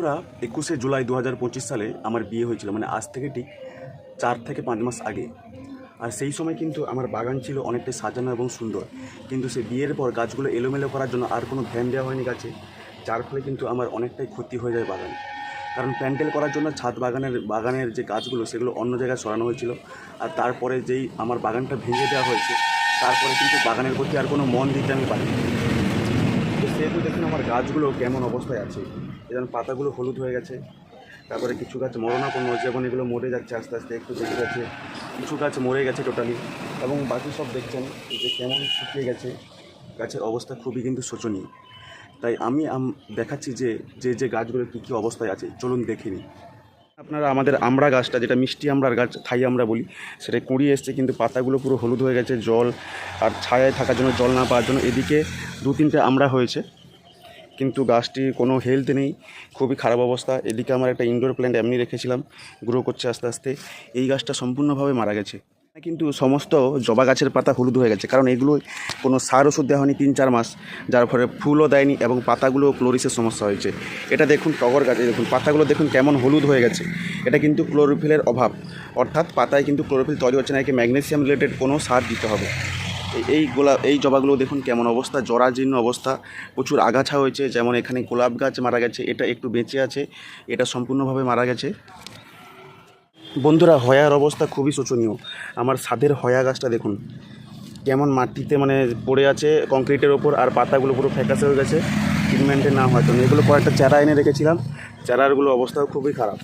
ওরা একুশে জুলাই দু হাজার পঁচিশ সালে আমার বিয়ে হয়েছিল মানে আজ থেকে ঠিক চার থেকে পাঁচ মাস আগে। আর সেই সময় কিন্তু আমার বাগান ছিল অনেকটাই সাজানো এবং সুন্দর। কিন্তু সে বিয়ের পর গাছগুলো এলোমেলো করার জন্য আর কোনো ধ্যান দেওয়া হয়নি গাছে, যার ফলে কিন্তু আমার অনেকটাই ক্ষতি হয়ে যায় বাগান। কারণ প্যান্ডেল করার জন্য ছাদ বাগানের বাগানের যে গাছগুলো, সেগুলো অন্য জায়গায় সরানো হয়েছিল। আর তারপরে যেই আমার বাগানটা ভেঙে দেওয়া হয়েছে, তারপরে কিন্তু বাগানের প্রতি আর কোনো মন দিতে আমি পারিনি। তো সেহেতু দেখুন আমার গাছগুলো কেমন অবস্থায় আছে। যেমন পাতাগুলো হলুদ হয়ে গেছে। তারপরে কিছু গাছ মরণাপন্ন হচ্ছে যেমন এগুলো মরে যাচ্ছে আস্তে আস্তে, একটু দেখে গেছে কিছু গাছ মরে গেছে টোটালি এবং বাকি সব দেখছেন যে কেমন শুকিয়ে গেছে। গাছের অবস্থা খুবই কিন্তু শোচনীয়। তাই আমি দেখাচ্ছি যে যে যে গাছগুলো কী কী অবস্থায় আছে। চলুন দেখে নিই। আপনারা আমাদের আমড়া গাছটা, যেটা মিষ্টি আমড়ার গাছ, থাই আমরা বলি, সেটা কুড়ি এসছে কিন্তু পাতাগুলো পুরো হলুদ হয়ে গেছে, জল আর ছায়ায় থাকার জন্য, জল না পাওয়ার জন্য। এদিকে দু তিনটে আমড়া হয়েছে। কিন্তু গাছটি কোনো হেলথ নেই, খুবই খারাপ অবস্থা। এদিকে আমার একটা ইনডোর প্ল্যান্ট এমনি রেখেছিলাম গ্রো করছে আস্তে আস্তে। এই গাছটা সম্পূর্ণভাবে মারা গেছে। কিন্তু সমস্ত জবা গাছের পাতা হলুদ হয়ে গেছে, কারণ এগুলো কোনো সার ওষুধ দেওয়া হয়নি তিন চার মাস, যার ফলে ফুলও দেয়নি এবং পাতাগুলো ক্লোরিসের সমস্যা হয়েছে। এটা দেখুন টগর গাছে দেখুন, পাতাগুলো দেখুন কেমন হলুদ হয়ে গেছে। এটা কিন্তু ক্লোরোফিলের অভাব। অর্থাৎ পাতায় কিন্তু ক্লোরোফিল তৈরি হচ্ছে না, একে ম্যাগনেসিয়াম রিলেটেড কোনো সার দিতে হবে। এই- গোলাপ এই জবাগুলো দেখুন কেমন অবস্থা, জরাজীর্ণ অবস্থা, প্রচুর আগাছা হয়েছে, যেমন এখানে গোলাপ গাছ মারা গেছে, এটা একটু বেঁচে আছে, এটা সম্পূর্ণভাবে মারা গেছে। বন্ধুরা, হয়ার অবস্থা খুবই শোচনীয়। আমার ছাদের হয়া গাছটা দেখুন, কেমন মাটিতে মানে পড়ে আছে, কংক্রিটের ওপর আর পাতাগুলো পুরো ফ্যাকাসে হয়ে গেছে ট্রিটমেন্টে না হয়তো এগুলো কয়েকটা চারা এনে রেখেছিলাম চারারগুলো অবস্থাও খুবই খারাপ।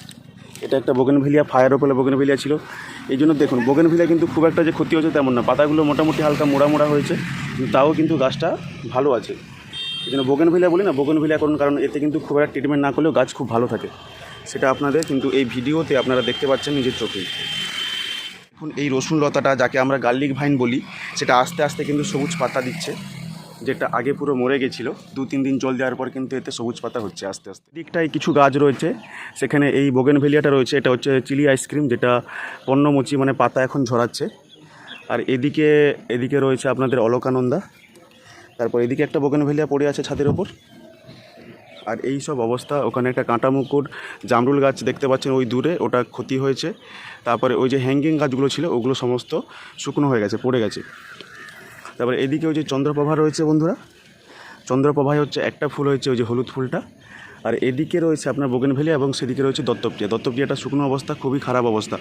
এটা একটা বোগেনভিলিয়া ফায়ার ওপেলে বোগেনভিলিয়া ছিল। এই জন্য দেখুন বোগেনভিলিয়া কিন্তু খুব একটা যে ক্ষতি হচ্ছে তেমন না। পাতাগুলো মোটামুটি হালকা মোড়া মোড়া হয়েছে তাও কিন্তু গাছটা ভালো আছে। এই জন্য বোগেনভিলিয়া বলি না বোগেনভিলিয়া করুন, কারণ এতে কিন্তু খুব একটা ট্রিটমেন্ট না করলেও গাছ খুব ভালো থাকে। সেটা আপনাদের কিন্তু এই ভিডিওতে আপনারা দেখতে পাচ্ছেন নিজের চোখে। এখন এই রসুন লতাটা, যাকে আমরা গার্লিক ভাইন বলি, সেটা আস্তে আস্তে কিন্তু সবুজ পাতা দিচ্ছে। যেটা আগে পুরো মরে গেছিল, দু তিন দিন জল দেওয়ার পর কিন্তু এতে সবুজ পাতা হচ্ছে আস্তে আস্তে। দিকটায় কিছু গাছ রয়েছে, সেখানে এই বোগেনভেলিয়াটা রয়েছে, এটা হচ্ছে চিলি আইসক্রিম, যেটা পণ্যমুচি মানে পাতা এখন ঝরাচ্ছে। আর এদিকে এদিকে রয়েছে আপনাদের অলকানন্দা, তারপর এদিকে একটা বোগেনভেলিয়া পড়ে আছে ছাদের ওপর। আর এই সব অবস্থা, ওখানে একটা কাঁটা মুকুট জামরুল গাছ দেখতে পাচ্ছেন ওই দূরে, ওটা ক্ষতি হয়েছে। তারপরে ওই যে হ্যাঙ্গিং গাছগুলো ছিল, ওগুলো সমস্ত শুকনো হয়ে গেছে, পড়ে গেছে। তারপরে এদিকে ওই যে চন্দ্রপ্রভা রয়েছে বন্ধুরা। চন্দ্রপ্রভায় হচ্ছে একটা ফুল হয়েছে ওই যে হলুদ ফুলটা। আর এদিকে রয়েছে আপনার বোগেনভেলিয়া এবং সেদিকে রয়েছে দত্তপ্রিয়া। দত্তপ্রিয়াটা শুকনো অবস্থা, খুবই খারাপ অবস্থা।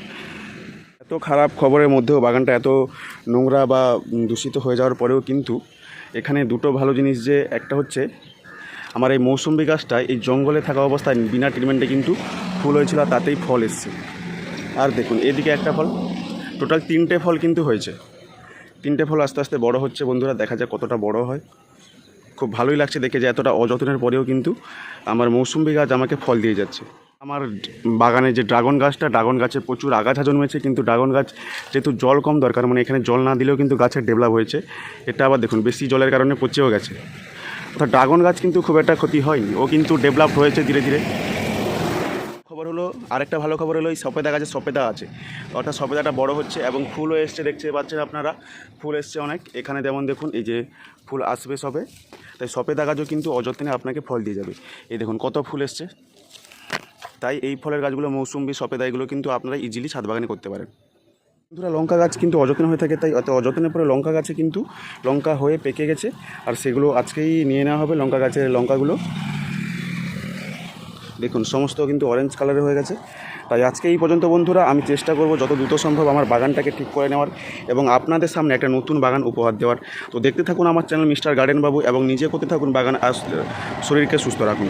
এত খারাপ খবরের মধ্যেও বাগানটা এত নোংরা বা দূষিত হয়ে যাওয়ার পরেও কিন্তু এখানে দুটো ভালো জিনিস যে, একটা হচ্ছে আমার এই মৌসুম্বি গাছটা এই জঙ্গলে থাকা অবস্থায় বিনা ট্রিটমেন্টে কিন্তু ফুল হয়েছিল তাতেই ফল এসছে। আর দেখুন, এদিকে একটা ফল টোটাল তিনটে ফল কিন্তু হয়েছে। তিনটে ফল আস্তে আস্তে বড় হচ্ছে বন্ধুরা, দেখা যায় কতটা বড় হয়। খুব ভালোই লাগছে দেখে যে এতটা অযত্নের পরেও কিন্তু আমার মৌসুম্বি গাছ আমাকে ফল দিয়ে যাচ্ছে। আমার বাগানে যে ড্রাগন গাছটা, ড্রাগন গাছে প্রচুর আগাছা জন্মেছে, কিন্তু ড্রাগন গাছ যেহেতু জল কম দরকার মানে এখানে জল না দিলেও কিন্তু গাছের ডেভেলপ হয়েছে। এটা আবার দেখুন, বেশি জলের কারণে পচেও গেছে। অর্থাৎ ড্রাগন গাছ কিন্তু খুব একটা ক্ষতি হয়নি, ও কিন্তু ডেভেলপ হয়েছে ধীরে ধীরে। খবর হলো, আরেকটা ভালো খবর হলো এই সপেদা গাছে সপেদা আছে। অর্থাৎ সপেদাটা বড় হচ্ছে এবং ফুলও এসছে, দেখতে পাচ্ছেন আপনারা। ফুল এসছে অনেক। এখানে যেমন দেখুন, এই যে ফুল আসবে সবে। তাই সপেদা গাছও কিন্তু অযত্নে আপনাকে ফল দিয়ে যাবে। এই দেখুন কত ফুল এসছে। তাই এই ফলের গাছগুলো মৌসুম্বি সপেদা, এগুলো কিন্তু আপনারা ইজিলি ছাদ বাগানে করতে পারেন। বন্ধুরা, লঙ্কা গাছ কিন্তু অযত্ন হয়ে থাকে, তাই অত অযত্নের পরে লঙ্কা গাছে কিন্তু লঙ্কা হয়ে পেকে গেছে। আর সেগুলো আজকেই নিয়ে নেওয়া হবে লঙ্কা গাছের লঙ্কাগুলো। দেখুন, সমস্ত কিন্তু অরেঞ্জ কালারের হয়ে গেছে। তাই আজকে এই পর্যন্ত বন্ধুরা, আমি চেষ্টা করব যত দ্রুত সম্ভব আমার বাগানটাকে ঠিক করে নেওয়ার এবং আপনাদের সামনে একটা নতুন বাগান উপহার দেওয়ার। তো দেখতে থাকুন আমার চ্যানেল মিস্টার গার্ডেন বাবু এবং নিজে করতে থাকুন বাগান, আর শরীরকে সুস্থ রাখুন।